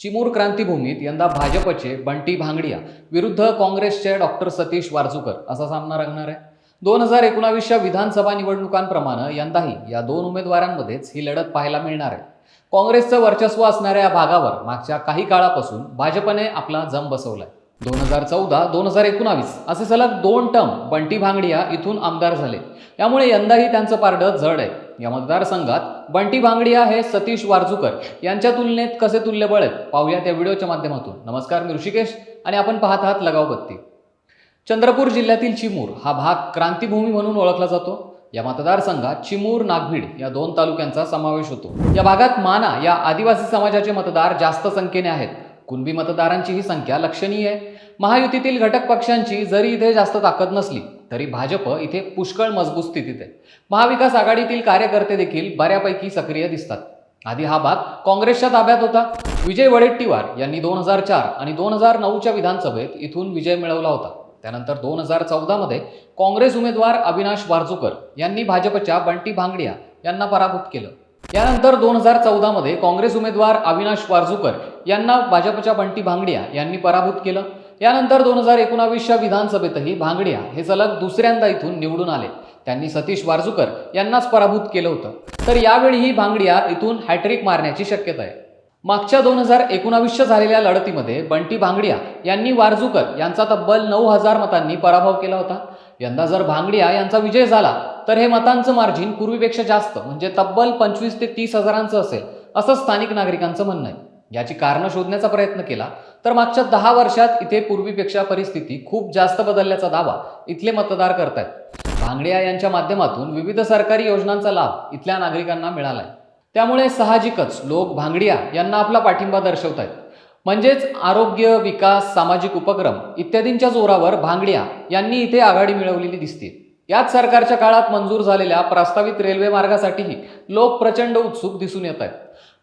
चिमूर क्रांतीभूमीत यंदा भाजपचे बंटी भांगडिया विरुद्ध काँग्रेसचे डॉक्टर सतीश वारजूकर असा सामना रंगणार आहे. दोन हजार एकोणावीसच्या विधानसभा निवडणुकांप्रमाणे यंदाही या दोन उमेदवारांमध्येच ही लढत पाहायला मिळणार आहे. काँग्रेसचं वर्चस्व असणाऱ्या या भागावर मागच्या काही काळापासून भाजपने आपला जम बसवलाय. दोन हजार चौदा दोन हजार एकोणावीस असे सलग दोन टर्म बंटी भांगडिया इथून आमदार झाले. त्यामुळे यंदाही त्यांचं पारडं जड आहे. या मतदारसंघात बंटी भांगडिया हे सतीश वारजूकर. यांच्या तुलनेत कसे तुल्यबळ आहेत? पाहूया त्या व्हिडिओच्या माध्यमातून. नमस्कार मी ऋषिकेश आणि आपण पाहत आहात लगाव बत्ती चंद्रपूर जिल्ह्यातील चिमूर हा भाग क्रांतीभूमी म्हणून ओळखला जातो. या मतदारसंघात चिमूर नागभीड या दोन तालुक्यांचा समावेश होतो. या भागात माना या आदिवासी समाजाचे मतदार जास्त संख्येने आहेत. कुणबी मतदारांची ही संख्या लक्षणीय आहे. महायुतीतील घटक पक्षांची जरी इथे जास्त ताकद नसली तरी भाजप इथे पुष्कळ मजबूत स्थितीत आहे. महाविकास आघाडीतील कार्यकर्ते देखील बऱ्यापैकी सक्रिय दिसतात. आधी हा भाग काँग्रेसच्या ताब्यात होता. विजय वडेट्टीवार यांनी दोन हजार चार आणि दोन हजार नऊच्या विधानसभेत इथून विजय मिळवला होता. त्यानंतर दोन हजार चौदामध्ये काँग्रेस उमेदवार अविनाश वारजूकर यांनी भाजपच्या बंटी भांगडिया यांना पराभूत केलं. यानंतर दोन हजार चौदामध्ये काँग्रेस उमेदवार अविनाश वारजूकर यांना भाजपच्या बंटी भांगडिया यांनी पराभूत केलं. यानंतर दोन हजार एकोणावीसच्या विधानसभेतही भांगडिया हे सलग दुसऱ्यांदा इथून निवडून आले. त्यांनी सतीश वारजूकर यांनाच पराभूत केलं होतं. तर यावेळीही भांगडिया इथून हॅट्रिक मारण्याची शक्यता आहे. मागच्या दोन हजार एकोणावीसच्या झालेल्या लढतीमध्ये बंटी भांगडिया यांनी वारजूकर यांचा तब्बल नऊ हजार मतांनी पराभव केला होता. यंदा जर भांगडिया यांचा विजय झाला तर हे मतांचं मार्जिन पूर्वीपेक्षा जास्त म्हणजे तब्बल पंचवीस ते तीस हजारांचं असेल असं स्थानिक नागरिकांचं म्हणणं आहे. याची कारणं शोधण्याचा प्रयत्न केला तर मागच्या दहा वर्षात इथे पूर्वीपेक्षा परिस्थिती खूप जास्त बदलल्याचा दावा इथले मतदार करतायत. भांगडिया यांच्या माध्यमातून विविध सरकारी योजनांचा लाभ इथल्या नागरिकांना मिळालाय. त्यामुळे साहजिकच लोक भांगडिया यांना आपला पाठिंबा दर्शवत आहेत म्हणजेच आरोग्य विकास सामाजिक उपक्रम इत्यादींच्या जोरावर भांगडिया यांनी इथे आघाडी मिळवलेली दिसते याच सरकारच्या काळात मंजूर झालेल्या प्रस्तावित रेल्वे मार्गासाठीही लोक प्रचंड उत्सुक दिसून येत आहेत.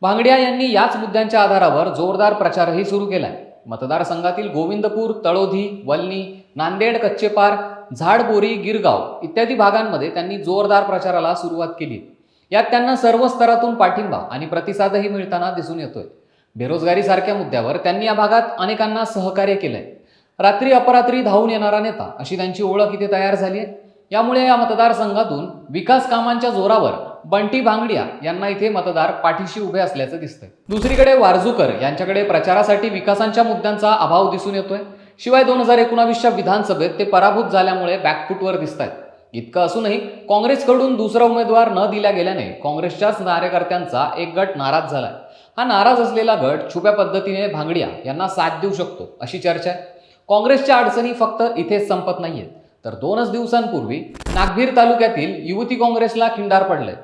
भांगड्या यांनी याच मुद्द्यांच्या आधारावर जोरदार प्रचारही सुरू केलाय. मतदारसंघातील गोविंदपूर तळोधी वल्ली नांदेड कच्चेपार झाडबोरी गिरगाव इत्यादी भागांमध्ये त्यांनी जोरदार प्रचाराला सुरुवात केली. यात त्यांना सर्व स्तरातून पाठिंबा आणि प्रतिसादही मिळताना दिसून येतोय. बेरोजगारीसारख्या मुद्द्यावर त्यांनी या भागात अनेकांना सहकार्य केलंय. रात्री अपरात्री धावून येणारा नेता अशी त्यांची ओळख इथे तयार झाली आहे. यामुळे या मतदारसंघातून विकास कामांच्या जोरावर बंटी भांगडिया यांना इथे मतदार पाठीशी उभे असल्याचं दिसतंय. दुसरीकडे वारजूकर यांच्याकडे प्रचारासाठी विकासांच्या मुद्द्यांचा अभाव दिसून येतोय. शिवाय दोन हजार एकोणावीसच्या विधानसभेत ते पराभूत झाल्यामुळे बॅकफूटवर दिसत आहेत इतकं असूनही काँग्रेसकडून दुसरा उमेदवार न दिल्या गेल्याने काँग्रेसच्याच कार्यकर्त्यांचा एक गट नाराज झालाय. हा नाराज असलेला गट छुप्या पद्धतीने भांगडिया यांना साथ देऊ शकतो अशी चर्चा आहे. काँग्रेसच्या अडचणी फक्त इथेच संपत नाहीयेत. तर दोनच दिवसांपूर्वी नागभीर तालुक्यातील युवती काँग्रेसला खिंडार पडलंय.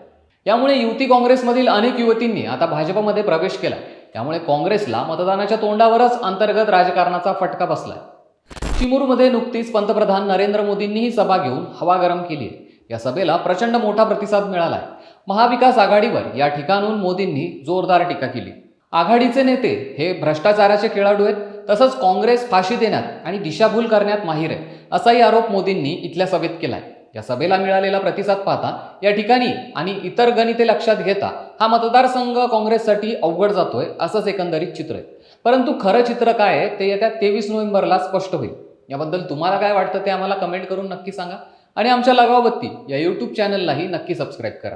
यामुळे युवती काँग्रेसमधील अनेक युवतींनी आता भाजपमध्ये प्रवेश केला. त्यामुळे काँग्रेसला मतदानाच्या तोंडावरच अंतर्गत राजकारणाचा फटका बसलाय. चिमूरमध्ये नुकतीच पंतप्रधान नरेंद्र मोदींनीही सभा घेऊन हवा गरम केली आहे. या सभेला प्रचंड मोठा प्रतिसाद मिळालाय. महाविकास आघाडीवर या ठिकाणून मोदींनी जोरदार टीका केली. आघाडीचे नेते हे भ्रष्टाचाराचे खेळाडू आहेत. तसंच काँग्रेस फाशी देण्यात आणि दिशाभूल करण्यात माहीर आहे असाही आरोप मोदींनी इथल्या सभेत केलाय. या सभेला मिळालेला प्रतिसाद पाहता या ठिकाणी आणि इतर गणिते लक्षात घेता हा मतदारसंघ काँग्रेससाठी अवघड जातोय असंच एकंदरीत चित्र आहे. परंतु खरं चित्र काय आहे ते येत्या तेवीस नोव्हेंबरला स्पष्ट होईल. याबद्दल तुम्हाला काय वाटतं ते आम्हाला कमेंट करून नक्की सांगा. आणि आमच्या लगावबत्ती या यूट्यूब चॅनललाही नक्की सबस्क्राईब करा.